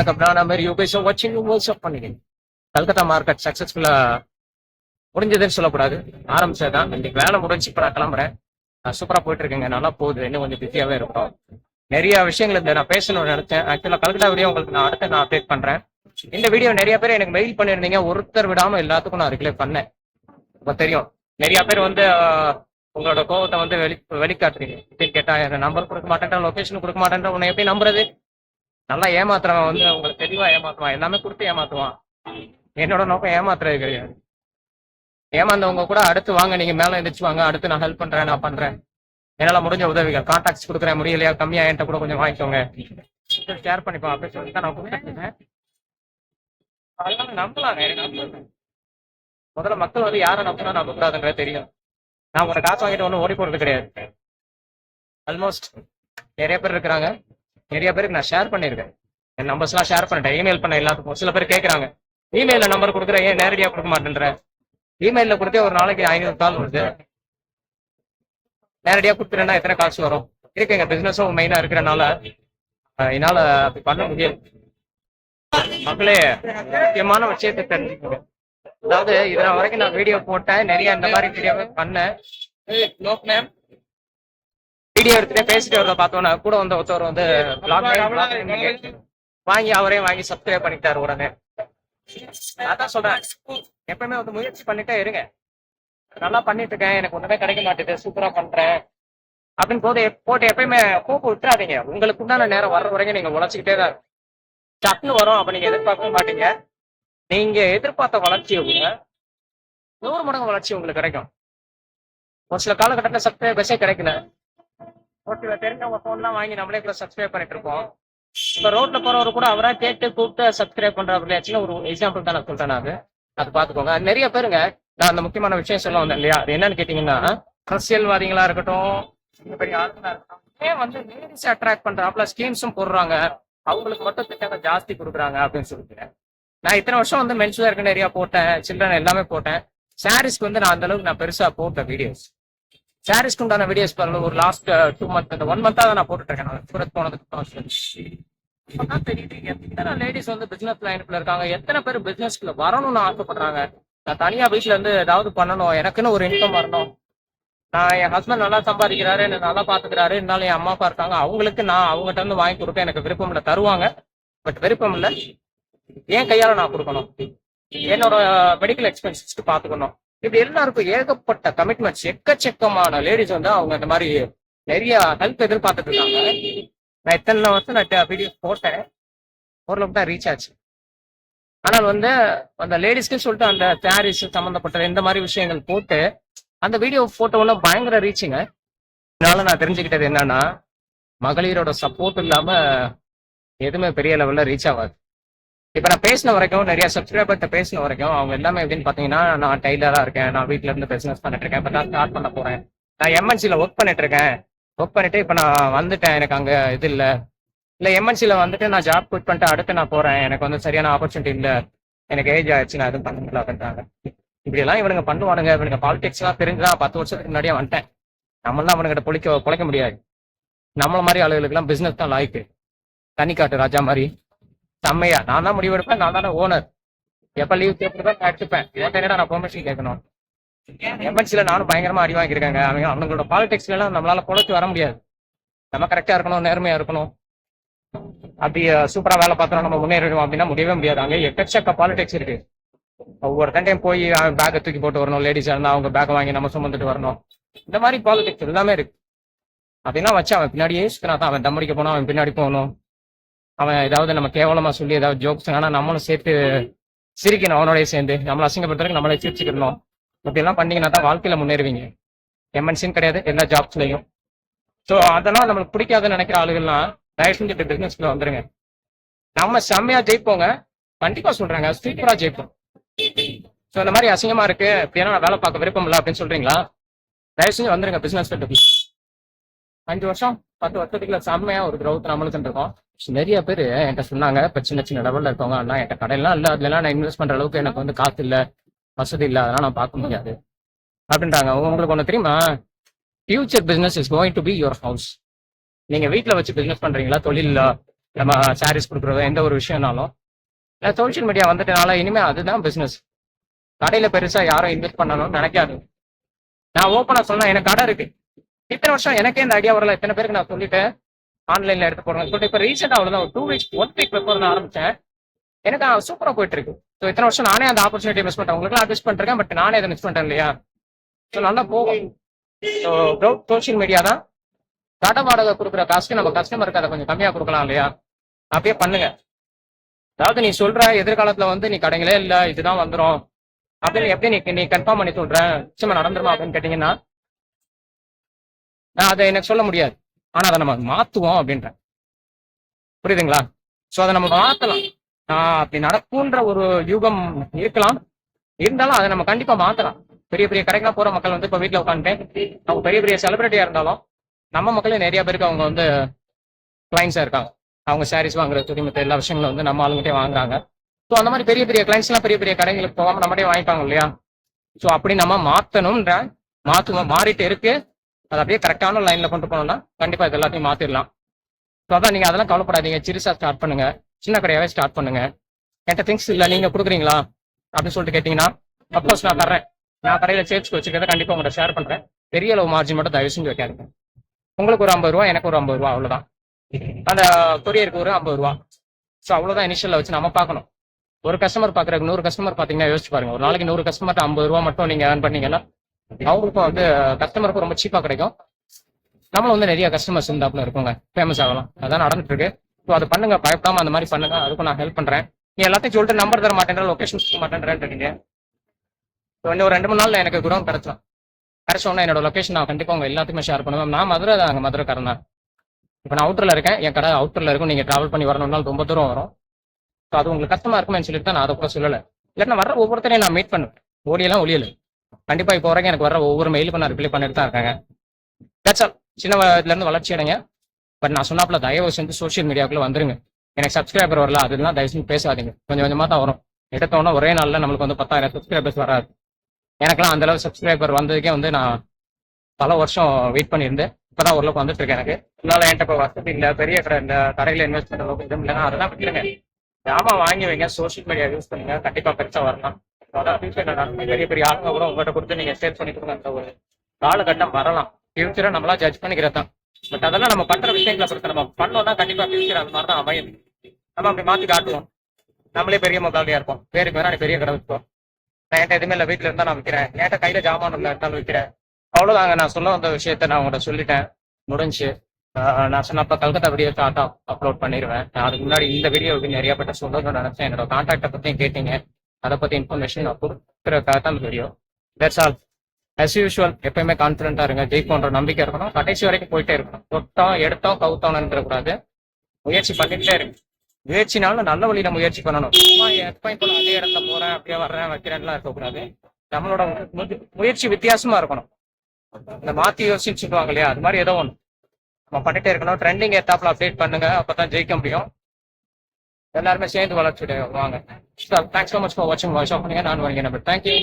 அதுக்கப்புறம் நான் மாதிரி யூ கைஸ் வாட்சிங் வேர்ல்ஸ் ஆஃப் பண்ணிங்க கல்கத்தா மார்க்கெட் சக்ஸஸ்ஃபுல்லா முடிஞ்சதுன்னு சொல்லக்கூடாது. ஆரம்பிச்சது தான் இன்னைக்கு வேலை முடிஞ்சு இப்போ நான் கிளம்புறேன். சூப்பராக போயிட்டு இருக்கேங்க. நல்லா போகுது. இன்னும் கொஞ்சம் பிஸியாகவே இருக்கும். நிறைய விஷயங்கள் இந்த நான் பேசணும்னு நினைச்சேன். ஆக்சுவலாக கல்கத்தா வீடியோ உங்களுக்கு நான் அடுத்து நான் அப்டேட் பண்றேன். இந்த வீடியோ நிறைய பேர் எனக்கு மெயில் பண்ணியிருந்தீங்க. ஒருத்தர் விடாம எல்லாத்துக்கும் நான் ரிப்ளை பண்ணேன். இப்போ தெரியும். நிறைய பேர் வந்து உங்களோட கோவத்தை வந்து வெளி வெளிக்காட்டுறீங்க. கேட்டா என் நம்பர் கொடுக்க மாட்டேன் லொகேஷன் கொடுக்க மாட்டேன் உன்னை எப்படி நம்புறது? நல்லா ஏமாத்துறவன் வந்து உங்களுக்கு தெளிவா ஏமாத்துவான். எல்லாமே கொடுத்து ஏமாத்துவான். என்னோட நோக்கம் ஏமாத்துறது கிடையாது. ஏமாந்தவங்க கூட அடுத்து வாங்க நீங்க மேல எந்திரிச்சு வாங்க. அடுத்து நான் ஹெல்ப் பண்றேன் நான் பண்றேன். என்னால முடிஞ்ச உதவிகள். கான்டாக்ட்ஸ் கொடுக்குறேன். முடியலையா? கம்மியா? என்கிட்ட கூட கொஞ்சம் வாங்கிக்கோங்க. ஷேர் பண்ணிப்போம். அப்படின்னு சொல்லி தான் நான் கொடுத்துருக்கேன் அதெல்லாம் நம்பலாங்க எனக்கு முதல்ல மக்கள் வந்து யாரை நம்பினா நம்பக்கூடாதுன்றது தெரியும். நான் ஒரு காசு வாங்கிட்டு ஒன்றும் ஓடி போடுறது கிடையாது. ஆல்மோஸ்ட் நிறைய பேர் இருக்கிறாங்க. நிறைய பேருக்கு நான் ஷேர் பண்ணியிருக்கேன். என் நம்பர்ஸ்லாம் ஷேர் பண்ணிட்டேன். இமெயில் பண்ண எல்லாத்துக்கும். சில பேர் கேட்குறாங்க இமெயில நம்பர் கொடுக்குறேன் ஏன் நேரடியாக கொடுக்க மாட்டேன்ற? இமெயில கொடுத்தே ஒரு நாளைக்கு ஐநூறு கால் வருது. நேரடியாக கொடுத்துட்டேன்னா எத்தனை காசு வரும்? இருக்கு எங்க பிசினஸும் மெயினாக இருக்கிறனால என்னால அப்படி பண்ண முடியாது மக்களே முக்கியமான விஷயத்தை தெரிஞ்சுக்கோங்க. அதாவது இதன வரைக்கும் நான் வீடியோ போட்டேன். நிறைய இந்த மாதிரி வீடியோ பண்ணேன். வீடியோ எடுத்துட்டு பேசிட்டு வரத பார்த்தோன்னா கூட வந்த ஒருத்தவர் வந்து வாங்கி அவரே வாங்கி சப்ஸ்கிரைப் பண்ணிட்டாரு உடனே. அதான் சொல்றேன். எப்பவுமே வந்து முயற்சி பண்ணிட்டே இருங்க. நல்லா பண்ணிட்டு இருக்கேன். எனக்கு ஒண்ணுமே கிடைக்க மாட்டேது. சூப்பரா பண்றேன். அப்படின்னு போது போட்டு எப்பயுமே போக்கு விட்டுறாதீங்க. உங்களுக்கு உண்டான நேரம் வர்ற வரைக்கும் நீங்க உழைச்சிக்கிட்டே தான். டக்குன்னு வரும். அப்ப நீங்க எதிர்பார்க்கவே மாட்டீங்க. நீங்க எதிர்பார்த்த வளர்ச்சியை விட நூறு மடங்கு வளர்ச்சி உங்களுக்கு கிடைக்கும். ஒரு சில காலகட்டத்தில் சப்ஸ்கிரைபர்ஸே கிடைக்கல. ஒரு சில தெரிஞ்சவங்க ஃபோன்லாம் வாங்கி நம்மளே கூட சப்ஸ்கிரைப் பண்ணிட்டு இருப்போம். இப்ப ரோட்ல போறவரு கூட அவரா கேட்டு கூப்பிட்டு சப்ஸ்கிரைப் பண்றாரு ஆக்சுவலா ஒரு எக்ஸாம்பிள் தான் நான் சொல்றேன் நான். அது அது பாத்துக்கோங்க அது நிறைய பேருங்க நான் அந்த முக்கியமான விஷயம் சொல்ல வந்தேன் இல்லையா? அது என்னன்னு கேட்டீங்கன்னா அரசியல்வாதிகளா இருக்கட்டும் பெரிய ஆளுங்களா இருக்கட்டும் ஏன் வந்து லேடிஸ் அட்ராக்ட் பண்றாப்புல ஸ்கீம்ஸும் போடுறாங்க. அவங்களுக்கு மட்டும் திட்டங்கள் ஜாஸ்தி கொடுக்குறாங்க அப்படின்னு சொல்லிட்டு. நான் இத்தனை வருஷம் வந்து மென்ஸ் வேர்க்கு நிறைய போட்டேன் சில்ட்ரன் எல்லாமே போட்டேன். சாரீஸ்க்கு வந்து நான் அந்த அளவுக்கு நான் பெருசா போட்டேன் வீடியோஸ் சாரீஸ்க்கு உண்டான வீடியோஸ் பாருங்க. ஒரு லாஸ்ட் டூ மந்த் இந்த ஒன் மந்தா தான் நான் போட்டுட்டு இருக்கேன் நான். சூரத் போனதுக்கு அப்புறம். இப்பதான் தெரியுது. எத்தனை லேடிஸ் வந்து பிசினஸ் லைனுக்குள்ள இருக்காங்க? எத்தனை பேர் பிசினஸ்க்குள்ள வரணும்னு ஆசைப்படுறாங்க? நான் தனியா வீட்ல இருந்து ஏதாவது பண்ணணும். எனக்குன்னு ஒரு இன்கம் வரணும். நான் என் ஹஸ்பண்ட் நல்லா சம்பாதிக்கிறாரு என்ன நல்லா பாத்துக்கிறாரு. இருந்தாலும் என் அம்மா அப்பா இருக்காங்க. அவங்களுக்கு நான் அவங்ககிட்ட இருந்து வாங்கி கொடுக்க எனக்கு விருப்பம் இல்லை. தருவாங்க. பட் விருப்பம் இல்லை. என் கையால நான் கொடுக்கணும். என்னோட மெடிக்கல் எக்ஸ்பென்சஸ்க்கு பாத்துக்கணும். இப்படி எல்லாருக்கும் ஏகப்பட்ட கமிட்மெண்ட்ஸ் எக்கச்சக்கமான லேடிஸ் வந்து அவங்க இந்த மாதிரி நிறைய ஹெல்ப் எதிர்பார்த்துட்டு இருக்காங்க. நான் இத்தனை வருஷம் நான் வீடியோ போட்டேன். ஓரளவுக்கு தான் ரீச் ஆச்சு. ஆனால் வந்து அந்த லேடிஸ்க்கு சொல்லிட்டு அந்த சாரீஸ் சம்மந்தப்பட்ட இந்த மாதிரி விஷயங்கள் போட்டு அந்த வீடியோ போட்டோன்னு பயங்கர ரீச்சுங்க இதனால நான் தெரிஞ்சுக்கிட்டது என்னன்னா மகளிரோட சப்போர்ட் இல்லாம எதுவுமே பெரிய லெவல்ல ரீச் ஆகாது. இப்ப நான் பேசின வரைக்கும் நிறைய சப்ஸ்கிரைபர்கிட்ட பேசின வரைக்கும் அவங்க எல்லாமே எப்படின்னு பாத்தீங்கன்னா நான் டைலரா இருக்கேன். நான் வீட்ல இருந்து பிசினஸ் பண்ணிட்டு இருக்கேன். இப்போ தான் ஸ்டார்ட் பண்ண போறேன். நான் எம்என்சில ஒர்க் பண்ணிட்டு இருக்கேன். ஒர்க் பண்ணிட்டு இப்ப நான் வந்துட்டேன். எனக்கு அங்க இது இல்ல. இல்ல எம்என்சில வந்துட்டு நான் ஜாப் குவிட் பண்ணிட்டு அடுத்து நான் போறேன். எனக்கு வந்து சரியான ஆப்பர்ச்சுனிட்டி இல்ல. எனக்கு ஏஜ் ஆயிடுச்சு. நான் எதுவும் பண்ண முடியல அப்படின்றாங்க. இப்படி எல்லாம் இவனுங்க பண்ணுவானுங்க. இவனுங்க பாலிடிக்ஸ் எல்லாம் தெரிஞ்சுதான் பத்து வருஷத்துக்கு முன்னாடியே வந்துட்டேன். நம்மளாம் அவனுங்கிட்ட பொழிக்க பொழைக்க முடியாது. நம்மள மாதிரி ஆளுகளுக்கெல்லாம் பிசினஸ் தான் லாய்க்கு. தனி காட்டு ராஜா மாதிரி. செம்மையா. நான் தான் முடிவெடுப்பேன் நான் தானே ஓனர் எப்ப லீவ் கேட்பதான் நான் எடுத்துப்பேன். என்னடா நான் பெர்மிஷன் கேட்கணும். எம்என்சில நானும் பயங்கரமா அடி வாங்கியிருக்காங்க. அவங்க அவங்களோட பாலிடிக்ஸ்ல எல்லாம் நம்மளால பொழைச்சு வர முடியாது. நம்ம கரெக்டா இருக்கணும் நேர்மையா இருக்கணும். அப்படி சூப்பரா வேலை பார்த்தோம் நம்ம முன்னேறிடுவோம் அப்படின்னா முடியவே முடியாது. அங்கே எக்கச்சக்க பாலிடிக்ஸ் இருக்கு. ஒவ்வொரு டைம் போய் பேக்கை தூக்கி போட்டு வரணும் லேடிஸா இருந்தா அவங்க பேக்கை வாங்கி நம்ம சுமந்துட்டு வரணும். இந்த மாதிரி பாலிடிக்ஸ் எல்லாமே இருக்கு. அப்படின்னா வச்சு அவன் பின்னாடியே சுத்தினா தான் அவன் தம்மடிக்க போனா அவன் பின்னாடி போகணும். அவன் ஏதாவது நம்ம கேவலமா சொல்லி ஏதாவது ஜோக்ஸ் ஆனா நம்மளும் சேர்த்து சிரிக்கணும் அவனோடய சேர்ந்து. நம்மளை அசிங்கப்படுத்துறதுக்கு நம்மளே சிரிச்சுக்கணும் இப்படிலாம் பண்ணீங்கன்னா தான் வாழ்க்கையில முன்னேறுவீங்க. எம்என்சின்னு கிடையாது எல்லா ஜாப்ஸ்லையும் ஸோ அதெல்லாம் நம்மளுக்கு பிடிக்காதுன்னு நினைக்கிற ஆளுகள்லாம் தயவு செஞ்சு இந்த பிசினஸ்ல வந்துருங்க. நம்ம செம்மையா ஜெயிப்போங்க. கண்டிப்பா சொல்றாங்க சூப்பரா ஜெயிப்போம். ஸோ இந்த மாதிரி அசிங்கமா இருக்கு. அப்படின்னா நான் வேலை பார்க்க விருப்பம் இல்லை அப்படின்னு சொல்றீங்களா? தயவு செஞ்சு வந்துருங்க பிசினஸ் அஞ்சு வருஷம் பத்து வருஷத்துக்குள்ள செம்மையா ஒரு growth நம்மளுக்கு இருக்கும் நிறைய பேர் என்கிட்ட சொன்னாங்க இப்ப சின்ன சின்ன லெவல்ல இருக்கவங்க அண்ணா என்கிட்ட கடையெல்லாம் இல்ல அதுல நான் இன்வெஸ்ட் பண்ற அளவுக்கு எனக்கு வந்து காசு இல்ல வசதி இல்ல அதெல்லாம் நான் பார்க்க முடியாது. அப்படின்றாங்க. உங்களுக்கு ஒண்ணு தெரியுமா? Future business is going to be your house நீங்க வீட்டில் வச்சு பிசினஸ் பண்றீங்களா? தொழிலில் நம்ம சாரீஸ் கொடுக்குறதோ எந்த ஒரு விஷயம்னாலும். சோஷியல் மீடியா வந்துட்டனால இனிமே அதுதான் பிசினஸ் கடையில பெருசா யாரும் இன்வெஸ்ட் பண்ணணும்னு நினைக்காது நான் ஓப்பனா சொன்னா எனக்கு கடை இருக்கு. இத்தனை வருஷம் எனக்கே இந்த ஐடியா வரல. இத்தனை பேருக்கு நான் சொல்லிட்டேன். ஆன்லைன்ல எடுத்து போடுறேன். சொல்லிட்டு இப்போ ரீசெண்டாக அவ்வளோதான் ஒரு two weeks one week before நான் ஆரம்பிச்சேன். எனக்கு சூப்பராக போயிட்டு இருக்கு ஸோ இத்தனை வருஷம் நானே அந்த ஆப்பர்ச்சுனிட்டி மிஸ் பண்ணிட்டேன். உங்களுக்கு அட்ஜஸ்ட் பண்ணிருக்கேன். பட் நானே அதை மிஸ் பண்ணிட்டேன் இல்லையா? ஸோ நல்லா போகும். ஸோ சோஷியல் மீடியா தான். கடை வாடகை கொடுக்குற காசுக்கு நம்ம கஸ்டமருக்கு அதை கொஞ்சம் கம்மியாக கொடுக்கலாம் இல்லையா? அப்படியே பண்ணுங்க. அதாவது நீ சொல்ற எதிர்காலத்துல வந்து நீ கடைங்களே இல்ல இதுதான் வந்துடும் அப்படின்னு எப்படி நீ நீ கன்ஃபார்ம் பண்ணி சொல்ற? நிச்சயமா நடந்துருமா அப்படின்னு கேட்டீங்கன்னா நான் அதை எனக்கு சொல்ல முடியாது. ஆனா அதை நம்ம மாத்துவோம் அப்படின்றேன். புரியுதுங்களா? சோ அதை நம்ம மாத்தலாம். அப்படி நடக்கும்ன்ற ஒரு யூகம் இருக்கலாம். இருந்தாலும் அதை நம்ம கண்டிப்பா மாத்தலாம். பெரிய பெரிய கடைக்கெல்லாம் போற மக்கள் வந்து இப்ப வீட்டுல உட்காந்துட்டு அவங்க பெரிய பெரிய செலிபிரிட்டியா இருந்தாலும் நம்ம மக்களே நிறைய பேருக்கு அவங்க வந்து கிளைண்ட்ஸா இருக்காங்க. அவங்க சாரீஸ் வாங்குற துணிமத்த எல்லா விஷயங்களும் வந்து நம்ம ஆளுங்கிட்டே வாங்குறாங்க. ஸோ அந்த மாதிரி பெரிய பெரிய கிளைண்ட்ஸ்லாம் பெரிய பெரிய கடைகளுக்கு போகாம நம்மகிட்டே வாங்கிப்பாங்க இல்லையா? ஸோ அப்படி நம்ம மாத்தணும்ன்ற மாற்றுவோம் மாறிட்டு இருக்கு. அதை அப்படியே கரெக்டான லைன்ல கொண்டு போனோம்னா கண்டிப்பா இது எல்லாத்தையும் மாற்றிடலாம் ஸோ அதான் நீங்க அதெல்லாம் கவலைப்படாதீங்க. சிறுசா ஸ்டார்ட் பண்ணுங்க. சின்ன கடையாவே ஸ்டார்ட் பண்ணுங்க. என்கிட்ட திங்ஸ் இல்ல. நீங்க கொடுக்குறீங்களா? அப்படின்னு சொல்லிட்டு கேட்டீங்கன்னா அப்கோர்ஸ் நான் தர்றேன். நான் கடையில சேர்த்து வச்சுக்கிறத கண்டிப்பா உங்களை ஷேர் பண்றேன். பெரிய அளவு மார்ஜின் மட்டும் தயவு செஞ்சு வைக்காதுங்க. உங்களுக்கு ஒரு ஐம்பது ரூபா எனக்கு ஒரு ஐம்பது ரூபா அவ்வளவுதான். அந்த கொரியருக்கு ஒரு ஐம்பது ரூபா. ஸோ அவ்வளவுதான் இனிஷியல்ல வச்சு நம்ம பார்க்கணும். ஒரு கஸ்டமர் பாக்குறதுக்கு நூறு கஸ்டமர் பாத்தீங்கன்னா யோசிச்சு பாருங்க. ஒரு நாளைக்கு நூறு கஸ்டமர் ஐம்பது ரூபா மட்டும் நீங்க ஏர்ன் பண்ணீங்கன்னா அவங்களுக்கும் வந்து கஸ்டமருக்கும் ரொம்ப சீப்பா கிடைக்கும். நம்மளும் வந்து நிறைய கஸ்டமர்ஸ் இருந்தாப்புல இருக்குங்க ஃபேமஸ் ஆகலாம். அதான் நடந்துட்டு இருக்கு ஸோ அது பண்ணுங்க பயப்படாம அந்த மாதிரி பண்ணுங்க. அதுக்கும் நான் ஹெல்ப் பண்றேன். நீ எல்லாத்தையும் சொல்லிட்டு நம்பர் தர மாட்டேன்ற லொக்கேஷன் கொடுக்க மாட்டேன்றீங்க ஸோ இன்னும் ஒரு ரெண்டு மூணு நாள்ல எனக்கு குரம் கிடைச்சலாம் கிடைச்சோன்னா என்னோட லொகேஷன் நான் கண்டிப்பா உங்க எல்லாத்துக்குமே ஷேர் பண்ணுவேன். நான் மதுரை தான் அங்கே மதுரை தான் இப்போ நான் அவுட்டர்ல இருக்கேன். என் கடை அவுட்டர்ல இருக்கும். நீங்க டிராவல் பண்ணி வரணும்னாலும் ரொம்ப தூரம் வரும். ஸோ அது உங்களுக்கு கஷ்டமா இருக்குமே சொல்லிட்டு தான் நான் அதை கூட சொல்லலை. இல்லைன்னா வர ஒவ்வொருத்தரையும் நான் மீட் பண்ணுவேன். ஓடியெல்லாம் ஒளியலை. கண்டிப்பா இப்போ வரைக்கும் எனக்கு வர ஒவ்வொரு மெயிலுக்கும் நான் ரிப்ளை பண்ணிட்டு தான் இருக்காங்க. தட்ஸ் ஆல் சின்ன வயதுல இருந்து வளர்ச்சி அடைங்க. பட் நான் சொன்னாப்புல தயவு செஞ்சு சோஷியல் மீடியாவுக்குள்ள வந்துருங்க. எனக்கு சப்ஸ்கிரைபர் வரல அதெல்லாம் தயவு செஞ்சு பேசாதீங்க. கொஞ்சம் கொஞ்சமா தான் வரும். எடுத்தோன்னா ஒரே நாள்ல நம்மளுக்கு வந்து பத்தாயிரம் சப்ஸ்கிரைபர்ஸ் வராது. எனக்குலாம் அந்த அளவு சப்ஸ்கிரைபர் வந்ததுக்கே வந்து நான் பல வருஷம் வெயிட் பண்ணியிருந்தேன். இப்பதான் ஓரளவுக்கு வந்துட்டு இருக்கேன் எனக்கு. இதனால என்கிட்ட இப்போ வசதி இல்லை பெரிய கடை இந்த கடையில இன்வெஸ்ட் பண்ற அளவுக்கு இதுவும் இல்லைன்னா அதெல்லாம் விட்டுருங்க ஜாமான் வாங்கி வைங்க சோஷியல் மீடியா யூஸ் பண்ணுங்க. கண்டிப்பா பெருசா வரலாம். ஃபியூச்சர்ல பெரிய பெரிய ஆளுங்க கூட உங்கள்கிட்ட கொடுத்து நீங்க சேவ் பண்ணி கொடுங்க ஒரு காலகட்டம் வரலாம். ஃபியூச்சரை நம்மளா ஜட்ஜ் பண்ணிக்கிறது தான். பட் அதெல்லாம் நம்ம பண்ற விஷயங்களை பொறுத்து நம்ம பண்ணோம்னா கண்டிப்பா ஃபியூச்சர் அது மாதிரி தான் அமையும். நம்ம அப்படி மாத்தி காட்டுவோம். நம்மளே பெரிய முதலாளியா இருப்போம். பேருக்கு வேணா பெரிய கடை வச்சுப்போம் நான் என்கிட்ட எதுவுமே இல்லை வீட்டுல இருந்தா நான் விற்கிறேன் என்கிட்ட கையில ஜாமான் இல்லை இருந்தாலும் விற்கிறேன் அவ்வளவுதாங்க நான் சொல்ல வந்த விஷயத்த நான் உங்கள்கிட்ட சொல்லிட்டேன். முடிஞ்சு. நான் சொன்னப்ப கல்கத்தா வீடியோ ஷார்ட்டா அப்லோட் பண்ணிடுவேன் நான் அதுக்கு முன்னாடி இந்த வீடியோவுக்கு நிறைய பேட்ட சொல்லணும்னு நினைச்சேன். என்னோட கான்டாக்டை பத்தியும் கேட்டீங்க. அதை பற்றி இன்ஃபர்மேஷன் நான் கொடுக்குறதுக்காக தான் video that's all as usual எப்பயுமே கான்ஃபிடென்ட்டா இருங்க. ஜெயிக்கோன்ற நம்பிக்கை இருக்கணும். கடைசி வரைக்கும் போயிட்டே இருக்கணும். தொட்டோம் எடுத்தோம் கவுத்தோம்னு கூடாது முயற்சி பண்ணிட்டே இருக்கு. முயற்சினாலும் நல்ல வழியில முயற்சி பண்ணணும். சும்மா எப்பயும் போல அதே இடத்துல போறேன் அப்படியே வர்றேன் வைக்கிறேன்லாம் இருக்கக்கூடாது. நம்மளோட மு- முயற்சி வித்தியாசமா இருக்கணும். இந்த மாத்தி யோசிச்சு சொல்லுவாங்க இல்லையா? அது மாதிரி ஏதோ ஒன்று நம்ம பண்ணிட்டே இருக்கணும். ட்ரெண்டிங் ஏத்தாப்புல அப்டேட் பண்ணுங்க. அப்பதான் ஜெயிக்க முடியும். எல்லாருமே சேர்ந்து வளர்ச்சி வாங்க தேங்க்ஸ் ஸோ மச் ஃபார் வாட்சிங் வாட்ச் ஆஃப் பண்ணுங்க நான் வரீங்க நம்பர் தேங்க்யூ